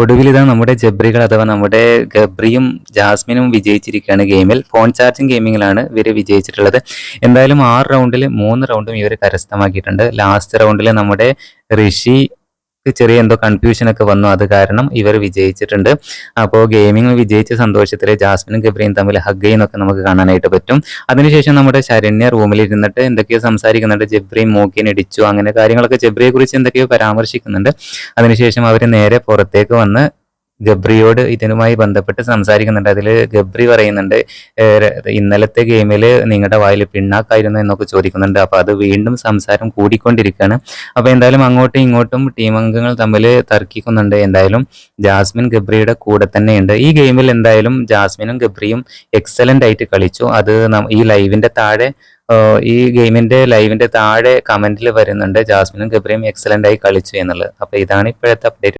ഒടുവിൽ ഇതാ നമ്മുടെ ജബ്രികൾ അഥവാ നമ്മുടെ ഗബ്രിയും ജാസ്മിനും വിജയിച്ചിരിക്കുകയാണ് ഗെയിമിൽ. ഫോൺ ചാർജിങ് ഗെയിമിങ്ങിലാണ് ഇവർ വിജയിച്ചിട്ടുള്ളത്. എന്തായാലും ആറ് റൗണ്ടിൽ മൂന്ന് റൗണ്ടും ഇവർ കരസ്ഥമാക്കിയിട്ടുണ്ട്. ലാസ്റ്റ് റൗണ്ടിൽ നമ്മുടെ ഋഷി ചെറിയ എന്തോ കൺഫ്യൂഷൻ ഒക്കെ വന്നു. അത് കാരണം ഇവർ വിജയിച്ചിട്ടുണ്ട്. അപ്പോൾ ഗെയിമിംഗ് വിജയിച്ച സന്തോഷത്തിൽ ജാസ്മിനും ഗബ്രിയും തമ്മിൽ ഹഗ് ചെയ്യുന്നൊക്കെ നമുക്ക് കാണാനായിട്ട് പറ്റും. അതിനുശേഷം നമ്മുടെ ശരണ്യ റൂമിൽ ഇരുന്നിട്ട് എന്തൊക്കെയോ സംസാരിക്കുന്നുണ്ട്. ജബ്രിയും മൂക്കിന് ഇടിച്ചു. അങ്ങനെ കാര്യങ്ങളൊക്കെ ജബ്രിയെ കുറിച്ച് എന്തൊക്കെയോ പരാമർശിക്കുന്നുണ്ട്. അതിനുശേഷം അവർ നേരെ പുറത്തേക്ക് വന്ന് ഗബ്രിയോട് ഇതിനുമായി ബന്ധപ്പെട്ട് സംസാരിക്കുന്നുണ്ട്. അതിൽ ഗബ്രി പറയുന്നുണ്ട് ഇന്നലത്തെ ഗെയിമിൽ നിങ്ങളുടെ വായിൽ പിണ്ണാക്കായിരുന്നു എന്നൊക്കെ ചോദിക്കുന്നുണ്ട്. അപ്പോൾ അത് വീണ്ടും സംസാരം കൂടിക്കൊണ്ടിരിക്കുകയാണ് അപ്പോൾ എന്തായാലും അങ്ങോട്ടും ഇങ്ങോട്ടും ടീം അംഗങ്ങൾ തമ്മിൽ തർക്കിക്കുന്നുണ്ട്. എന്തായാലും ജാസ്മിൻ ഗബ്രിയുടെ കൂടെ തന്നെയുണ്ട്. ഈ ഗെയിമിൽ എന്തായാലും ജാസ്മിനും ഗബ്രിയും എക്സലന്റ് ആയിട്ട് കളിച്ചു. അത് ഈ ലൈവിന്റെ താഴെ ഈ ഗെയിമിന്റെ ലൈവിന്റെ താഴെ കമന്റിൽ വരുന്നുണ്ട് ജാസ്മിനും ഗബ്രിയും എക്സലന്റ് ആയി കളിച്ചു എന്നുള്ളത്. അപ്പോൾ ഇതാണ് ഇപ്പോഴത്തെ അപ്ഡേറ്റ്